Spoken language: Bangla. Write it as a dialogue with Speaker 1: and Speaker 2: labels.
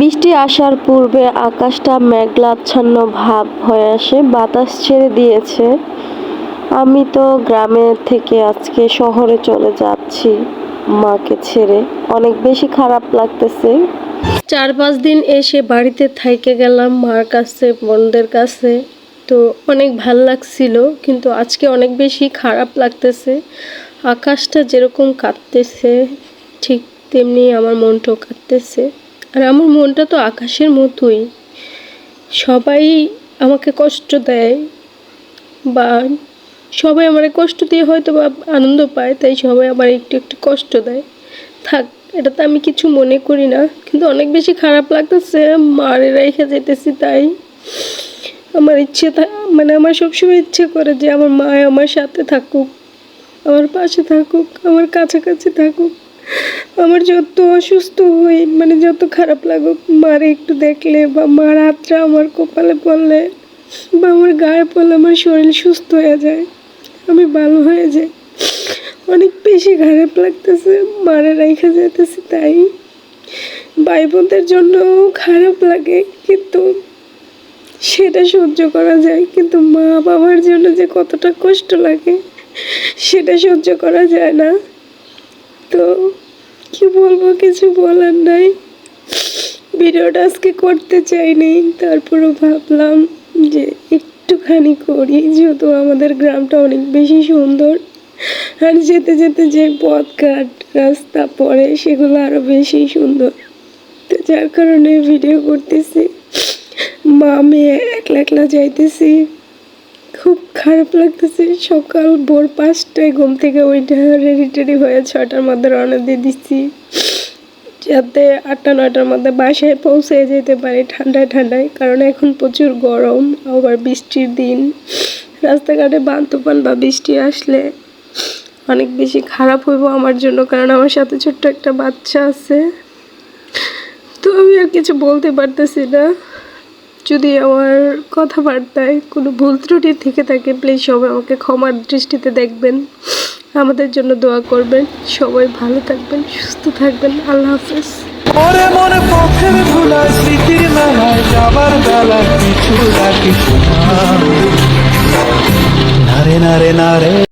Speaker 1: বৃষ্টি আসার পূর্বে আকাশটা মেঘলাচ্ছন্ন ভাব হয়ে আসে, বাতাস ছেড়ে দিয়েছে। আমি তো গ্রামে থেকে আজকে শহরে চলে যাচ্ছি মাকে ছেড়ে। অনেক বেশি খারাপ লাগতেছে। চার পাঁচ দিন এসে বাড়িতে থাইকে গেলাম মার কাছে, বোনদের কাছে। তো অনেক ভালো লাগছিল, কিন্তু আজকে অনেক বেশি খারাপ লাগতেছে। আকাশটা যেরকম কাঁদতেছে ঠিক তেমনি আমার মনটাও কাঁদতেছে আর আমার মনটা তো আকাশের মতোই। সবাই আমাকে কষ্ট দেয় বা সবাই আমার কষ্ট দিয়ে হয়তো বা আনন্দ পায়, তাই সবাই আমার একটু একটু কষ্ট দেয়। থাক এটা তো আমি কিছু মনে করি না, কিন্তু অনেক বেশি খারাপ লাগতেছে, মারে রেখে যেতেছি তাই। আমার ইচ্ছে মানে আমার সবসময় ইচ্ছে করে যে আমার মা আমার সাথে থাকুক, আমার পাশে থাকুক, আমার কাছাকাছি থাকুক। আমার যত অসুস্থ হই মানে যত খারাপ লাগুক, মারে একটু দেখলে, বা মার হাতটা আমার কপালে পড়লে, বা আমার গায়ে পড়লে আমার শরীর সুস্থ হয়ে যায়, আমি ভালো হয়ে যাই। অনেক বেশি খারাপ লাগতেছে, মারা রেখে যেতেছি তাই। ভাই বোনদের জন্য খারাপ লাগে, কিন্তু সেটা সহ্য করা যায়, কিন্তু মা বাবার জন্য যে কতটা কষ্ট লাগে, সেটা সহ্য করা যায় না। তো কি বলব, কিছু বলার নাই। ভিডিওটা আজকে করতে চাইনি, তারপরও ভাবলাম যে একটুখানি করি, যেহেতু আমাদের গ্রামটা অনেক বেশি সুন্দর। আর যেতে যেতে যে পথঘাট রাস্তা পড়ে, সেগুলো আরও বেশি সুন্দর। তো যার কারণে ভিডিও করতেছি। মা মেয়ে একলা একলা যাইতেছি। খুব খারাপ লাগতেছে। সকাল ভোর পাঁচটায় ঘুম থেকে ওইটা রেডি টেডি হয়ে ছটার মধ্যে রওনা দিয়ে দিচ্ছি যাতে আটটা, নয়টার মধ্যে বাসায় পৌঁছে যেতে পারি ঠান্ডায় ঠান্ডায়, কারণ এখন প্রচুর গরম, আবার বৃষ্টির দিন। রাস্তাঘাটে বান তুফান বা বৃষ্টি আসলে অনেক বেশি খারাপ হইব আমার জন্য, কারণ আমার সাথে ছোট্ট একটা বাচ্চা আছে। তো আমি আর কিছু বলতে পারতেছি না। যদি আমার কথাবার্তায় কোনো ভুল ত্রুটি থেকে থাকে প্লিজ সবাই আমাকে ক্ষমার দৃষ্টিতে দেখবেন। আমাদের জন্য দোয়া করবেন। সবাই ভালো থাকবেন, সুস্থ থাকবেন। আল্লাহ হাফেজ।
Speaker 2: ওরে মনে পথের ধুলায় স্মৃতির মেলায় যাবার বেলায় কিছু ডাকি নারে নারে নারে।